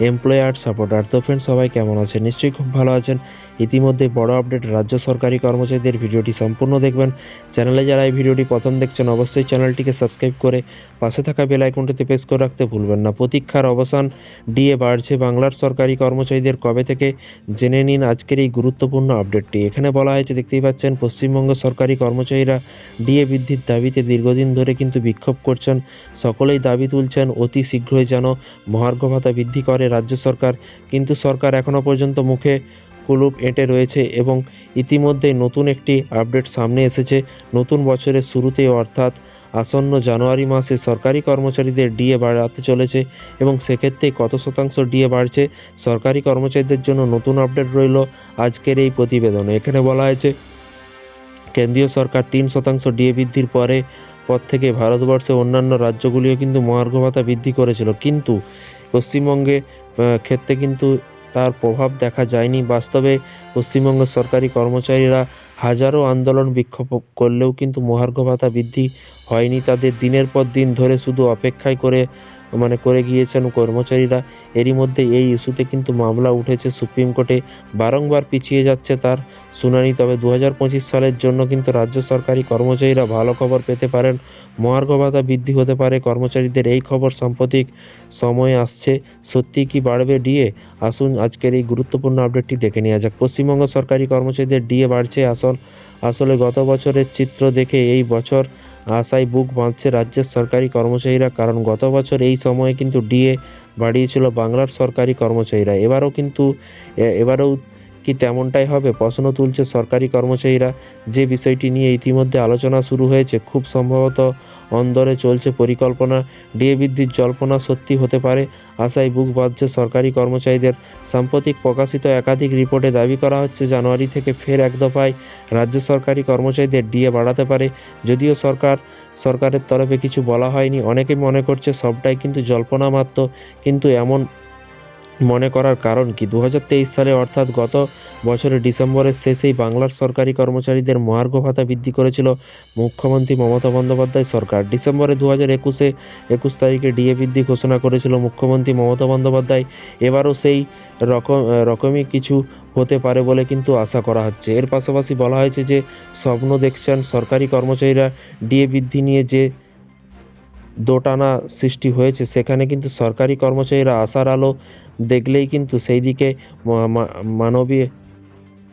Employer, supporter. তো friend সবাই কেমন আছেন? নিশ্চয়ই খুব ভালো আছেন। ইতিমধ্যে বড় আপডেট রাজ্য সরকারি কর্মচারীদের ভিডিওটি সম্পূর্ণ দেখবেন। চ্যানেলে যারা এই ভিডিওটি প্রথম দেখছেন, অবশ্যই চ্যানেলটিকে সাবস্ক্রাইব করে পাশে থাকা বেল আইকনটিতে প্রেস করে রাখতে ভুলবেন না। প্রতীক্ষার অবসান ডিএ বাড়ছে বাংলার সরকারি কর্মচারীদের কবে থেকে জেনে নিন আজকের এই গুরুত্বপূর্ণ আপডেটটি। এখানে বলা হয়েছে, দেখতেই পাচ্ছেন, পশ্চিমবঙ্গ সরকারি কর্মচারীরা ডিএ বৃদ্ধির দাবিতে দীর্ঘদিন ধরে কিন্তু বিক্ষোভ করছেন। সকলেই দাবি তুলছেন, অতি শীঘ্রই যেন মহার্ঘ ভাতা বৃদ্ধি করে। রাজ্য সরকার, কিন্তু সরকার এখনও পর্যন্ত মুখে কুলুপ এঁটে রয়েছে এবং ইতিমধ্যেই নতুন একটি আপডেট সামনে এসেছে। নতুন বছরের শুরুতে অর্থাৎ আসন্ন জানুয়ারি মাসে সরকারি কর্মচারীদের ডিএ বাড়াতে চলেছে এবং সেক্ষেত্রে কত শতাংশ ডিএ বাড়ছে সরকারি কর্মচারীদের জন্য নতুন আপডেট রইল আজকের এই প্রতিবেদনে। এখানে বলা হয়েছে, কেন্দ্রীয় সরকার তিন শতাংশ ডিএ বৃদ্ধির পরে, পর থেকে ভারতবর্ষে অন্যান্য রাজ্যগুলিও কিন্তু মহার্ঘ ভাতা বৃদ্ধি করেছিল। কিন্তু পশ্চিমবঙ্গে ক্ষেত্রে কিন্তু তার প্রভাব দেখা যায়নি। বাস্তবে পশ্চিমবঙ্গ সরকারি কর্মচারীরা হাজারো আন্দোলন বিক্ষোভ করলেও কিন্তু মহার্ঘ ভাতা বৃদ্ধি হয়নি। তাদের দিনের পর দিন ধরে শুধু অপেক্ষায় করে মানে করে গিয়েছেন কর্মচারীরা। এরই মধ্যে এই ইস্যুতে কিন্তু মামলা উঠেছে সুপ্রিম কোর্টে। বারংবার পিছিয়ে যাচ্ছে তার শুনানি, তবে দু হাজার পঁচিশ সালের জন্য কিন্তু রাজ্য সরকারি কর্মচারীরা ভালো খবর পেতে পারেন। মহার্ঘ ভাতা বৃদ্ধি হতে পারে, কর্মচারীদের এই খবর সাম্প্রতিক সময়ে আসছে। সত্যি কি বাড়বে ডিএ? আসুন আজকের এই গুরুত্বপূর্ণ আপডেটটি দেখে নেওয়া যাক। পশ্চিমবঙ্গ সরকারি কর্মচারীদের ডিএ বাড়ছে। আসল, আসলে গত বছরের চিত্র দেখে এই বছর আশায় বুক বাঁধছে রাজ্যের সরকারি কর্মচারীরা, কারণ গত বছর এই সময়ে কিন্তু ডিএ বাড়িয়েছিল বাংলার সরকারি কর্মচারীরা। এবারও কিন্তু এবারও কি তেমনটাই হবে? প্রশ্ন তুলছে সরকারি কর্মচারীরা। যে বিষয়টি নিয়ে ইতিমধ্যে আলোচনা শুরু হয়েছে, খুব সম্ভবত অন্দরে চলছে পরিকল্পনা। ডিএ বৃদ্ধির জল্পনা সত্যি হতে পারে, আশায় বুক বাঁধছে সরকারি কর্মচারীদের। সাম্প্রতিক প্রকাশিত একাধিক রিপোর্টে দাবি করা হচ্ছে, জানুয়ারি থেকে ফের এক দফায় রাজ্য সরকারি কর্মচারীদের ডিএ বাড়াতে পারে। যদিও সরকার, সরকারের তরফে কিছু বলা হয়নি, অনেকে মনে করছে সবটাই কিন্তু জল্পনা মাত্র, কিন্তু এমন মনে করার কারণ কি? দু হাজার তেইশ সালে অর্থাৎ গত বছরের ডিসেম্বরের শেষেই বাংলার সরকারি কর্মচারীদের মহার্ঘ ভাতা বৃদ্ধি করেছিল মুখ্যমন্ত্রী মমতা বন্দ্যোপাধ্যায় সরকার। ডিসেম্বরে দু হাজার একুশে একুশ তারিখে ডিএ বৃদ্ধি ঘোষণা করেছিল মুখ্যমন্ত্রী মমতা বন্দ্যোপাধ্যায়। এবারও সেই রকম, রকমই কিছু হতে পারে বলে কিন্তু আশা করা হচ্ছে। এর পাশাপাশি বলা হয়েছে যে, স্বপ্ন দেখছেন সরকারি কর্মচারীরা ডিএ বৃদ্ধি নিয়ে যে দোটানা সৃষ্টি হয়েছে, সেখানে কিন্তু সরকারি কর্মচারীরা আশার আলো দেখলেই কিন্তু সেই দিকে মা- মা-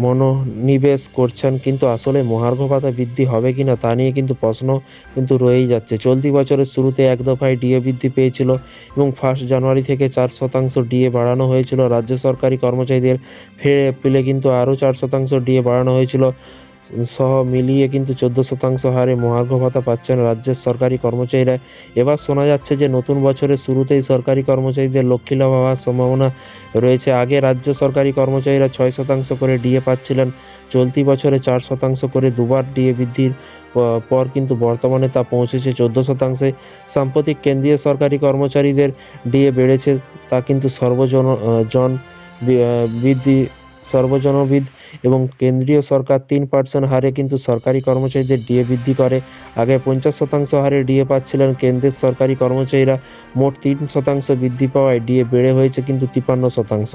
মনোনিবেশ করছেন, কিন্তু আসলে মহার্ঘ ভাতা বৃদ্ধি হবে কিনা তা নিয়ে কিন্তু প্রশ্ন কিন্তু রয়েই যাচ্ছে। চলতি বছরের শুরুতে এক দফায় ডিএ বৃদ্ধি পেয়েছিল এবং ফার্স্ট জানুয়ারি থেকে চার শতাংশ ডিএ বাড়ানো হয়েছিল। রাজ্য সরকারি কর্মচারীদের ফের এপ্রিলে কিন্তু আরও চার শতাংশ ডিএ বাড়ানো হয়েছিল। সহ মিলিয়ে কিন্তু চোদ্দ শতাংশ হারে মহার্ঘ ভাতা পাচ্ছেন রাজ্যের সরকারি কর্মচারীরা। এবার শোনা যাচ্ছে যে নতুন বছরের শুরুতেই সরকারি কর্মচারীদের লক্ষ্মী লাভ হওয়ার সম্ভাবনা রয়েছে। আগে রাজ্য সরকারি কর্মচারীরা ছয় শতাংশ করে ডিএ পাচ্ছিলেন, চলতি বছরে চার শতাংশ করে দুবার ডিএ বৃদ্ধির পর কিন্তু বর্তমানে তা পৌঁছেছে চোদ্দ শতাংশে। সাম্প্রতিক কেন্দ্রীয় সরকারি কর্মচারীদের ডিএ বেড়েছে, তা কিন্তু সর্বজন, জন বৃদ্ধি, সর্বজনবিদ এবং কেন্দ্রীয় সরকার তিন পার্সেন্ট হারে কিন্তু সরকারি কর্মচারীদের ডিএ বৃদ্ধি করে। আগে পঞ্চাশ শতাংশ হারে ডিএ পাচ্ছিলেন কেন্দ্রের সরকারি কর্মচারীরা। মোট তিন শতাংশ বৃদ্ধি পাওয়ায় ডিএ বেড়ে হয়েছে কিন্তু তিপান্ন শতাংশ।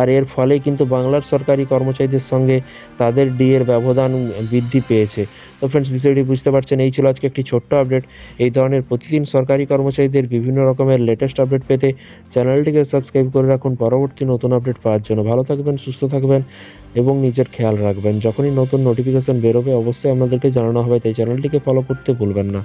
আর এর ফলে কিন্তু বাংলার সরকারি কর্মচারীদের সঙ্গে তাদের ডিএর ব্যবধান বৃদ্ধি পেয়েছে। তো ফ্রেন্ডস বিষয়টি বুঝতে পারছেন, এই ছিল আজকে একটি ছোট্ট আপডেট এই ধরনের প্রতিদিন সরকারি কর্মচারীদের বিভিন্ন রকমের লেটেস্ট আপডেট পেতে চ্যানেলটিকে সাবস্ক্রাইব করে রাখুন। পরবর্তী নতুন আপডেট পাওয়ার জন্য। ভালো থাকবেন, সুস্থ থাকবেন। এবং নিজের খেয়াল রাখবেন। যখনই নতুন নোটিফিকেশান বেরোবে, অবশ্যই আপনাদেরকে জানানো হবে, তাই চ্যানেলটিকে ফলো করতে ভুলবেন না।